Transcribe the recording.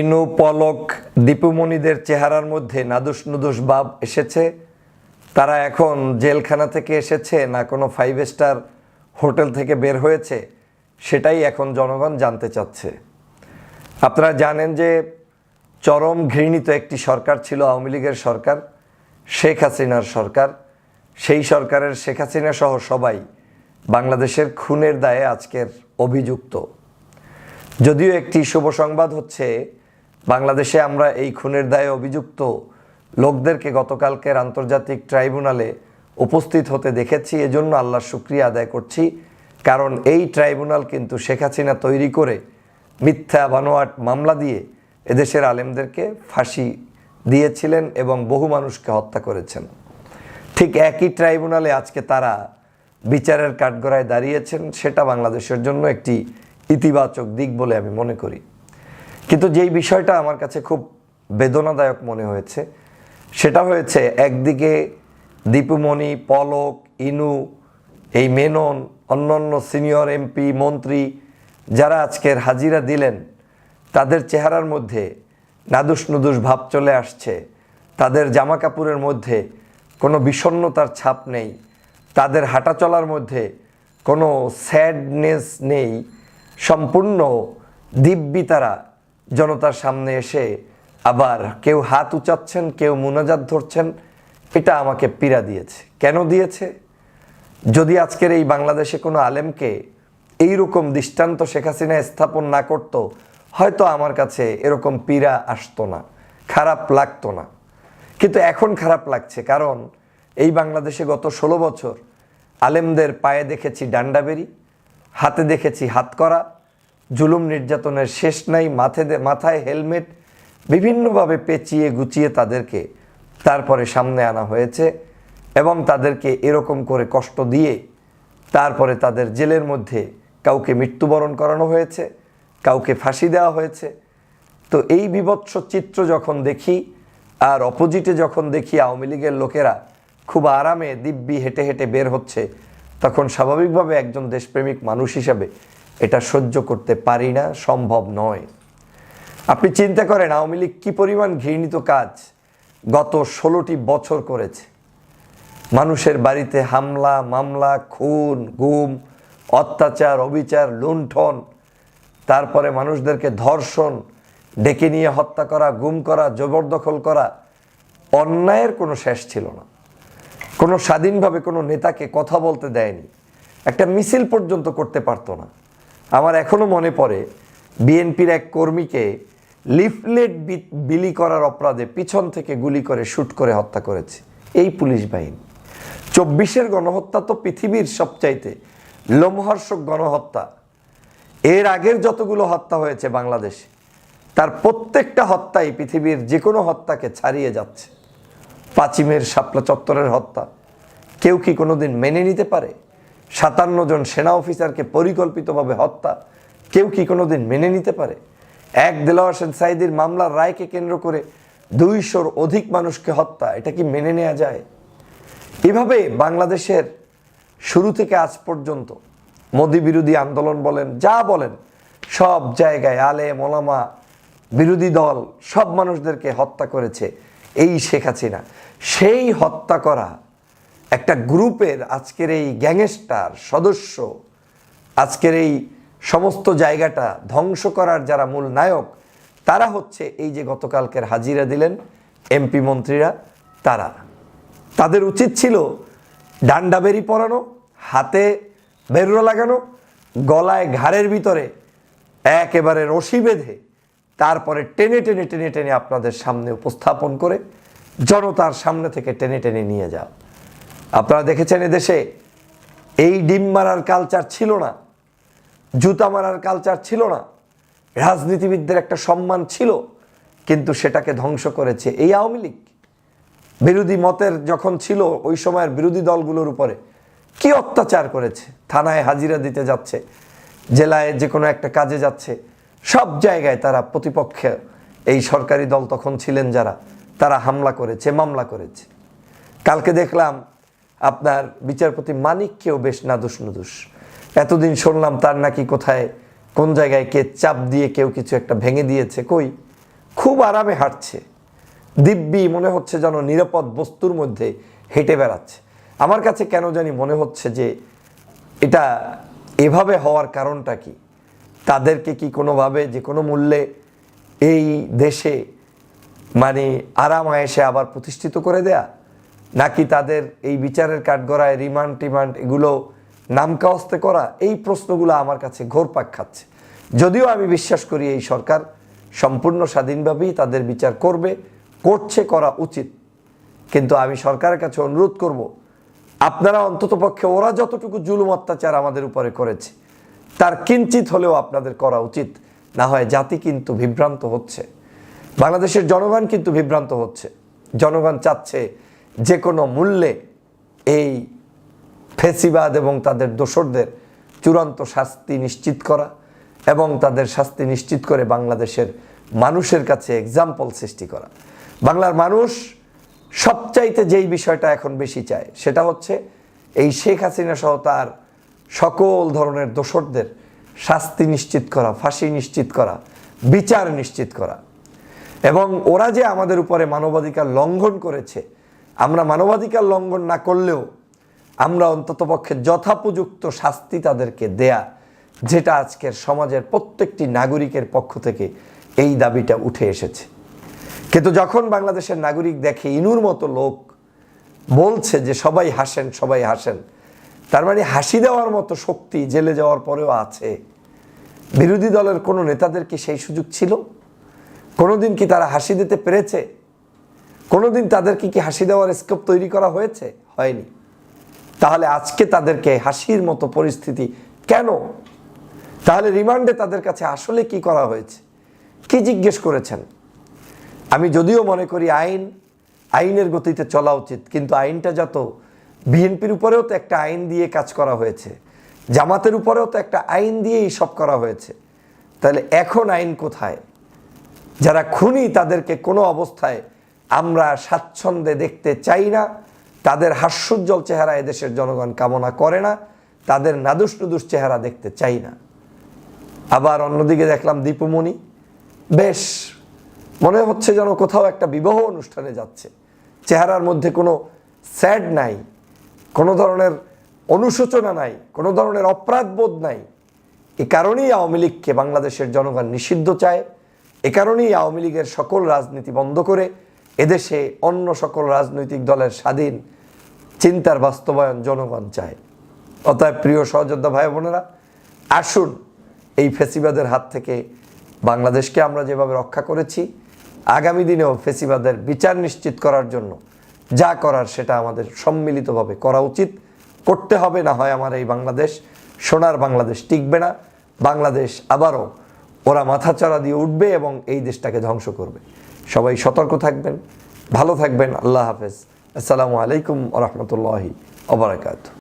ইনু পলক দীপুমণিদের চেহারার মধ্যে নাদুস নুদুস ভাব এসেছে। তারা এখন জেলখানা থেকে এসেছে না কোনো ফাইভ স্টার হোটেল থেকে বের হয়েছে, সেটাই এখন জনগণ জানতে চাচ্ছে। আপনারা জানেন যে চরম ঘৃণিত একটি সরকার ছিল আওয়ামী লীগের সরকার, শেখ হাসিনার সরকার। সেই সরকারের শেখ হাসিনা সহ সবাই বাংলাদেশের খুনের দায়ে আজকের অভিযুক্ত। যদিও একটি শুভ সংবাদ হচ্ছে বাংলাদেশে আমরা এই খুনের দায়ে অভিযুক্ত লোকদেরকে গতকালকের আন্তর্জাতিক ট্রাইব্যুনালে উপস্থিত হতে দেখেছি। এজন্য আল্লাহর শুক্রিয়া আদায় করছি। কারণ এই ট্রাইব্যুনাল কিন্তু শেখ হাসিনা তৈরি করে মিথ্যা বানোয়াট মামলা দিয়ে এদেশের আলেমদেরকে ফাঁসি দিয়েছিলেন এবং বহু মানুষকে হত্যা করেছেন। ঠিক একই ট্রাইব্যুনালে আজকে তারা বিচারের কাঠগড়ায় দাঁড়িয়েছেন। সেটা বাংলাদেশের জন্য একটি ইতিবাচক দিক বলে আমি মনে করি। কিন্তু যেই বিষয়টা আমার কাছে খুব বেদনাদায়ক মনে হয়েছে, সেটা হয়েছে একদিকে দীপুমণি, পলক, ইনু, এই মেনন, অন্যান্য সিনিয়র এমপি, মন্ত্রী যারা আজকের হাজিরা দিলেন, তাদের চেহারার মধ্যে নাদুস নুদুস ভাব চলে আসছে। তাদের জামা কাপড়ের মধ্যে কোনো বিষণ্ণতার ছাপ নেই। তাদের হাঁটা চলার মধ্যে কোনো স্যাডনেস নেই। সম্পূর্ণ দিব্যি তারা জনতার সামনে এসে আবার কেউ হাত উচাচ্ছেন, কেউ মুনাজাত ধরছেন, এটা আমাকে পীড়া দিয়েছে। কেন দিয়েছে? যদি আজকের এই বাংলাদেশে কোনো আলেমকে এইরকম দৃষ্টান্ত শেখ হাসিনা স্থাপন না করতো, হয়তো আমার কাছে এরকম পীড়া আসতো না, খারাপ লাগতো না। কিন্তু এখন খারাপ লাগছে, কারণ এই বাংলাদেশে গত ষোলো বছর আলেমদের পায়ে দেখেছি ডান্ডাবেরি হাতে দেখেছি হাত করা জুলুম নির্যাতনের শেষ নাই, মাথে মাথায় হেলমেট, বিভিন্নভাবে পেঁচিয়ে গুছিয়ে তাদেরকে তারপরে সামনে আনা হয়েছে এবং তাদেরকে এরকম করে কষ্ট দিয়ে তারপরে তাদের জেলের মধ্যে কাউকে মৃত্যুবরণ করানো হয়েছে, কাউকে ফাঁসি দেওয়া হয়েছে। তো এই বিভৎস চিত্র যখন দেখি আর অপোজিটে যখন দেখি আওয়ামী লীগের লোকেরা খুব আরামে দিব্যি হেঁটে হেঁটে বের হচ্ছে, তখন স্বাভাবিকভাবে একজন দেশপ্রেমিক মানুষ হিসাবে এটা সহ্য করতে পারি না, সম্ভব নয়। আপনি চিন্তা করেন, আওয়ামী লীগ কী পরিমাণ ঘৃণিত কাজ গত ষোলোটি বছর করেছে। মানুষের বাড়িতে হামলা, মামলা, খুন, গুম, অত্যাচার, অবিচার, লুণ্ঠন, তারপরে মানুষদেরকে ধর্ষণ, ডেকে নিয়ে হত্যা করা, গুম করা, জবরদখল করা, অন্যায়ের কোনো শেষ ছিল না। কোনো স্বাধীনভাবে কোনো নেতাকে কথা বলতে দেয়নি। একটা মিছিল পর্যন্ত করতে পারতো না। আমার এখনও মনে পড়ে, বিএনপির এক কর্মীকে লিফলেট বিলি করার অপরাধে পিছন থেকে গুলি করে শ্যুট করে হত্যা করেছে। এই পুলিশ বাহিনী। চব্বিশের গণহত্যা তো পৃথিবীর সবচাইতে লোমহর্ষক গণহত্যা। এর আগের যতগুলো হত্যা হয়েছে বাংলাদেশে, তার প্রত্যেকটা হত্যাই পৃথিবীর যে কোনো হত্যাকে ছাড়িয়ে যাচ্ছে। পাচিমের শাপলা চত্বরের হত্যা কেউ কি কোনোদিন মেনে নিতে পারে? সাতান্ন জন সেনা অফিসারকে পরিকল্পিতভাবে হত্যা, কেউ কি কোনোদিন মেনে নিতে পারে? এক দেলোয়ার হোসেন সাইদির মামলার রায়কে কেন্দ্র করে দুইশোর অধিক মানুষকে হত্যা, এটা কি মেনে নেওয়া যায়? এভাবে বাংলাদেশের শুরু থেকে আজ পর্যন্ত মোদি বিরোধী আন্দোলন বলেন, যা বলেন, সব জায়গায় আলে মোলামা বিরোধী দল, সব মানুষদেরকে হত্যা করেছে এই শেখ হাসিনা। সেই হত্যা করা একটা গ্রুপের আজকের এই গ্যাংস্টার সদস্য, আজকের এই সমস্ত জায়গাটা ধ্বংস করার যারা মূল নায়ক, তারা হচ্ছে এই যে গতকালকের হাজিরা দিলেন এমপি মন্ত্রীরা, তারা। তাদের উচিত ছিল ডান্ডাবেরি পরানো, হাতে বেরুয়া লাগানো, গলায় ঘাড়ের ভিতরে একেবারে রশি বেঁধে তারপরে টেনে টেনে টেনে টেনে আপনাদের সামনে উপস্থাপন করে জনতার সামনে থেকে টেনে টেনে নিয়ে যাও আপনারা দেখেছেন এদেশে এই ডিম মারার কালচার ছিল না, জুতা মারার কালচার ছিল না, রাজনীতিবিদদের একটা সম্মান ছিল, কিন্তু সেটাকে ধ্বংস করেছে এই আওয়ামী লীগ। বিরোধী মতের যখন ছিল, ওই সময়ের বিরোধী দলগুলোর উপরে কি অত্যাচার করেছে? থানায় হাজিরা দিতে যাচ্ছে, জেলায় যে কোনো একটা কাজে যাচ্ছে, সব জায়গায় তারা প্রতিপক্ষে এই সরকারি দল তখন ছিলেন যারা, তারা হামলা করেছে, মামলা করেছে। কালকে দেখলাম আপনার বিচারপতি মানিককেও বেশ নাদুস নুদুস। এতদিন শুনলাম তার নাকি কোথায়, কোন জায়গায় কে চাপ দিয়ে কেউ কিছু একটা ভেঙে দিয়েছে, কই? খুব আরামে হাঁটছে। দিব্যি মনে হচ্ছে যেন নিরাপদ বস্তুর মধ্যে হেঁটে বেড়াচ্ছে। আমার কাছে কেন জানি মনে হচ্ছে যে এটা এভাবে হওয়ার কারণটা কি? তাদেরকে কি কোনোভাবে যে কোনো মূল্যে এই দেশে মানে আরাম আয়েসে আবার প্রতিষ্ঠিত করে দেয়া? নাকি তাদের এই বিচারের কাঠগড়ায় রিমান্ড, টিমান্ড এগুলো নামকাওস্তে করা, এই প্রশ্নগুলো আমার কাছে ঘোরপাক খাচ্ছে। যদিও আমি বিশ্বাস করি এই সরকার সম্পূর্ণ স্বাধীনভাবেই তাদের বিচার করবে, করছে, করা উচিত। কিন্তু আমি সরকারের কাছে অনুরোধ করব, আপনারা অন্ততপক্ষে ওরা যতটুকু জুলুম অত্যাচার আমাদের উপরে করেছে, তার কিঞ্চিত হলেও আপনাদের করা উচিত। না হয় জাতি কিন্তু বিভ্রান্ত হচ্ছে। বাংলাদেশের জনগণ কিন্তু বিভ্রান্ত হচ্ছে। জনগণ চাচ্ছে যে কোনো মূল্যে এই ফেসিবাদ এবং তাদের দোসরদের চূড়ান্ত শাস্তি নিশ্চিত করা এবং তাদের শাস্তি নিশ্চিত করে বাংলাদেশের মানুষের কাছে এক্সাম্পল সৃষ্টি করা। বাংলার মানুষ সবচাইতে যেই বিষয়টা এখন বেশি চায় সেটা হচ্ছে এই শেখ হাসিনা সহ তার সকল ধরনের দোসরদের শাস্তি নিশ্চিত করা, ফাঁসি নিশ্চিত করা, বিচার নিশ্চিত করা। এবং ওরা যে আমাদের উপরে মানবাধিকার লঙ্ঘন করেছে আমরা মানবাধিকার লঙ্ঘন না করলেও আমরা অন্ততপক্ষে যথাপযুক্ত শাস্তি তাদেরকে দেয়া, যেটা আজকের সমাজের প্রত্যেকটি নাগরিকের পক্ষ থেকে এই দাবিটা উঠে এসেছে। কিন্তু যখন বাংলাদেশের নাগরিক দেখে ইনুর মতো লোক বলছে যে সবাই হাসেন সবাই হাসেন, তার মানে হাসি দেওয়ার মতো শক্তি জেলে যাওয়ার পরেও আছে। বিরোধী দলের কোনো নেতাদের কি সেই সুযোগ ছিল? কোনোদিন কি তারা হাসি দিতে পেরেছে? কোনোদিন তাদেরকে কি হাসি দেওয়ার স্কোপ তৈরি করা হয়েছে? হয়নি। তাহলে আজকে তাদেরকে হাসির মতো পরিস্থিতি কেন? তাহলে রিমান্ডে তাদের কাছে আসলে কি করা হয়েছে? কি জিজ্ঞেস করেছেন? আমি যদিও মনে করি আইন, আইনের গতিতে চলা উচিত, কিন্তু আইনটা যত, বিএনপির উপরেও তো একটা আইন দিয়ে কাজ করা হয়েছে। জামাতের উপরেও তো একটা আইন দিয়েই সব করা হয়েছে। তাহলে এখন আইন কোথায়? যারা খুনি তাদেরকে কোনো অবস্থায় আমরা স্বাচ্ছন্দ্যে দেখতে চাই না, তাদের হাস্যোজ্জ্বল চেহারা এদেশের জনগণ কামনা করে না, তাদের নাদুস নুদুস চেহারা দেখতে চাই না। আবার অন্যদিকে দেখলাম দীপুমণি, বেশ, মনে হচ্ছে যেন কোথাও একটা বিবাহ অনুষ্ঠানে যাচ্ছে। চেহারার মধ্যে কোনো স্যাড নাই, কোনো ধরনের অনুশোচনা নাই, কোনো ধরনের অপরাধবোধ নাই। এ কারণেই আওয়ামী লীগকে বাংলাদেশের জনগণ নিষিদ্ধ চায়, এ কারণেই আওয়ামী লীগের সকল রাজনীতি বন্ধ করে এদেশে অন্য সকল রাজনৈতিক দলের স্বাধীন চিন্তার বাস্তবায়ন জনগণ চায়। অতএব প্রিয় সহযোদ্ধা ভাই বোনেরা, আসুন এই ফেসিবাদের হাত থেকে বাংলাদেশকে আমরা যেভাবে রক্ষা করেছি, আগামী দিনেও ফেসিবাদের বিচার নিশ্চিত করার জন্য যা করার সেটা আমাদের সম্মিলিতভাবে করা উচিত। করতে হবে না হয় আমার এই বাংলাদেশ, সোনার বাংলাদেশ টিকবে না, বাংলাদেশ আবারও ওরা মাথাচাড়া দিয়ে উঠবে এবং এই দেশটাকে ধ্বংস করবে। সবাই সতর্ক থাকবেন ভালো থাকবেন। আল্লাহ হাফেজ। আসসালামু আলাইকুম রহমতুল্লাহি অবরাকাত